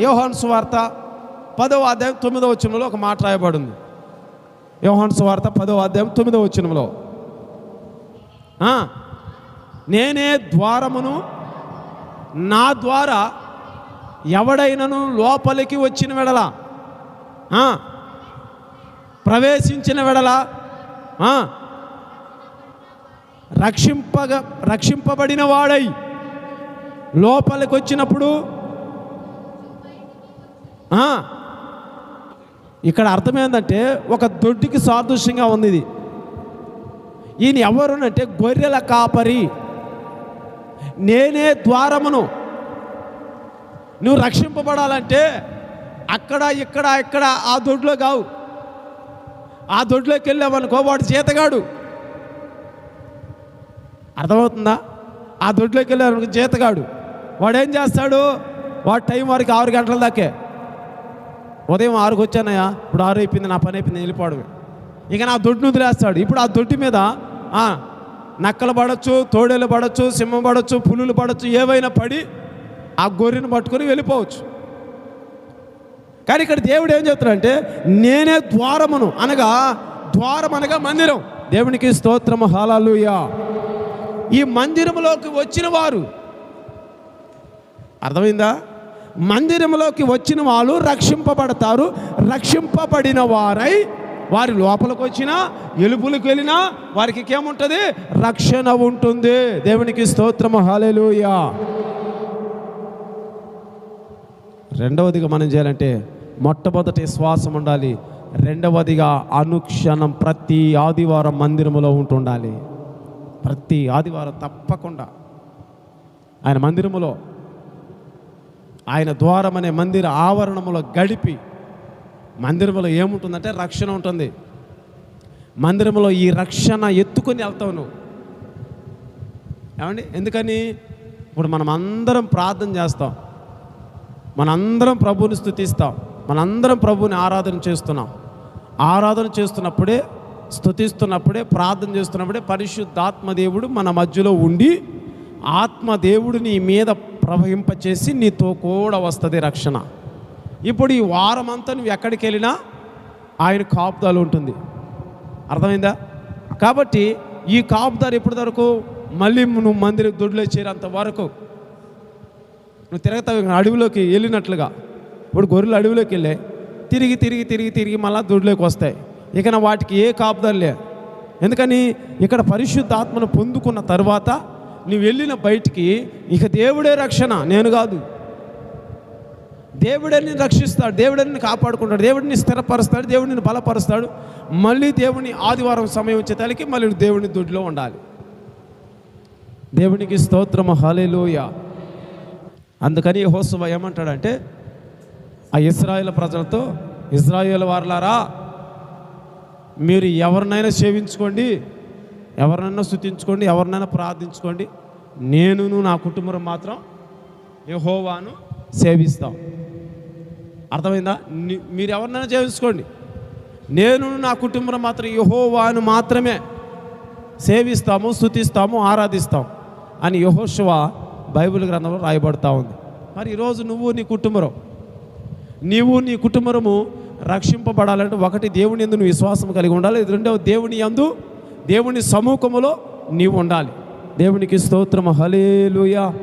యోహాన్ సువార్త పదవ అధ్యాయం తొమ్మిదవ వచనంలో ఒక మాట రాయబడింది. యోహాన్ సువార్త పదవ అధ్యాయం తొమ్మిదవ వచనంలో. నేనే ద్వారమును నా ద్వారా ఎవడైనను లోపలికి వచ్చిన వెడల ప్రవేశించిన వెడల రక్షింపగా రక్షింపగ రక్షింపబడిన వాడై లోపలికి వచ్చినప్పుడు ఇక్కడ అర్థమైందంటే ఒక దొడ్డికి సాదృశ్యంగా ఉంది ఇది. ఈయన ఎవరునంటే గొర్రెల కాపరి. నేనే ద్వారమును. నువ్వు రక్షింపబడాలంటే అక్కడ ఇక్కడ ఇక్కడ ఆ దొడ్లో కావు. ఆ దొడ్లోకి వెళ్ళామనుకో వాడు చేతగాడు. అర్థమవుతుందా? ఆ దొడ్లోకి వెళ్ళామనుకో చేతగాడు. వాడేం చేస్తాడు? వాడు టైం వరకు ఆరు గంటల దాకే. ఉదయం ఆరుకు వచ్చానయ్యా ఇప్పుడు ఆరు అయిపోయింది నా పని అయిపోయింది వెళ్ళిపోవడం ఇక నా దొడ్డును వదిలేస్తాడు. ఇప్పుడు ఆ దొడ్డి మీద నక్కలు పడవచ్చు తోడేలు పడవచ్చు సింహం పడవచ్చు పులులు పడవచ్చు ఏవైనా పడి ఆ గొర్రెను పట్టుకొని వెళ్ళిపోవచ్చు. కానీ ఇక్కడ దేవుడు ఏం చెప్తాడంటే నేనే ద్వారమును అనగా ద్వారం అనగా మందిరం. దేవునికి స్తోత్రము హాలూయా. ఈ మందిరంలోకి వచ్చిన వారు అర్థమైందా? మందిరంలోకి వచ్చిన వాళ్ళు రక్షింపబడతారు. రక్షింపబడిన వారై వారి లోపలికి వచ్చినా ఎలుపులకు వెళ్ళినా వారికి ఏముంటుంది రక్షణ ఉంటుంది. దేవునికి స్తోత్రము. హాలేలుయా రెండవదిగా మనం చేయాలంటే మొట్టమొదటి శ్వాసం ఉండాలి. రెండవదిగా అనుక్షణం ప్రతి ఆదివారం మందిరములో ఉంటుండాలి. ప్రతి ఆదివారం తప్పకుండా. ఆయన మందిరములో ఆయన ద్వారం అనే మందిర ఆవరణములో గడిపి మందిరంలో ఏముంటుందంటే రక్షణ ఉంటుంది. మందిరంలో ఈ రక్షణ ఎత్తుకొని వెళ్తావు నువ్వు. ఏమండి? ఎందుకని? ఇప్పుడు మనం అందరం ప్రార్థన చేస్తాం. మనందరం ప్రభుని స్థుతిస్తాం. మనందరం ప్రభువుని ఆరాధన చేస్తున్నాం. ఆరాధన చేస్తున్నప్పుడే స్థుతిస్తున్నప్పుడే ప్రార్థన చేస్తున్నప్పుడే పరిశుద్ధాత్మ దేవుడు మన మధ్యలో ఉండి ఆత్మదేవుడు నీ మీద ప్రవహింపచేసి నీతో కూడా వస్తుంది రక్షణ. ఇప్పుడు ఈ వారం అంతా నువ్వు ఎక్కడికి వెళ్ళినా ఆయన కాపుదాలు ఉంటుంది. అర్థమైందా? కాబట్టి ఈ కాపుదారు ఎప్పటి వరకు మళ్ళీ నువ్వు మందిరం దొడ్లో చేరేంత వరకు. నువ్వు తిరగతావు అడవిలోకి వెళ్ళినట్లుగా. ఇప్పుడు గొర్రెలు అడవిలోకి వెళ్ళే. తిరిగి తిరిగి తిరిగి తిరిగి మళ్ళీ దొడ్లోకి వస్తాయి. ఇక వాటికి ఏ కాపుదారులే ఎందుకని? ఇక్కడ పరిశుద్ధ ఆత్మను పొందుకున్న తర్వాత నువ్వు వెళ్ళిన బయటికి ఇక దేవుడే రక్షణ నేను కాదు. దేవుడే రక్షిస్తాడు దేవుడని కాపాడుకుంటాడు దేవుడిని స్థిరపరుస్తాడు దేవుడిని బలపరుస్తాడు. మళ్ళీ దేవుని ఆదివారం సమయం వచ్చే తలకి మళ్ళీ దేవుని దొడ్లో ఉండాలి. దేవునికి స్తోత్రము హాలేలోయ అందుకని హోసవ ఏమంటాడంటే ఆ ఇస్రాయేల్ ప్రజలతో ఇజ్రాయేల్ వారలారా మీరు ఎవరినైనా సేవించుకోండి. ఎవరినైనా స్థుతించుకోండి ఎవరినైనా ప్రార్థించుకోండి. నేనును నా కుటుంబం మాత్రం యహోవాను సేవిస్తాం. అర్థమైందా? మీరు ఎవరినైనా సేవించుకోండి. నేను నా కుటుంబం మాత్రం యహోవాను మాత్రమే సేవిస్తాము స్థుతిస్తాము ఆరాధిస్తాం అని యహోశివ బైబిల్ గ్రంథంలో రాయబడతా ఉంది. మరి ఈరోజు నువ్వు నీ కుటుంబం నీవు నీ కుటుంబము రక్షింపబడాలంటే ఒకటి దేవుని ఎందు నువ్వు విశ్వాసం కలిగి ఉండాలి రెండవ దేవుని యందు దేవుని సమూహములో నీవు ఉండాలి. దేవునికి స్తోత్రము. హలేలుయా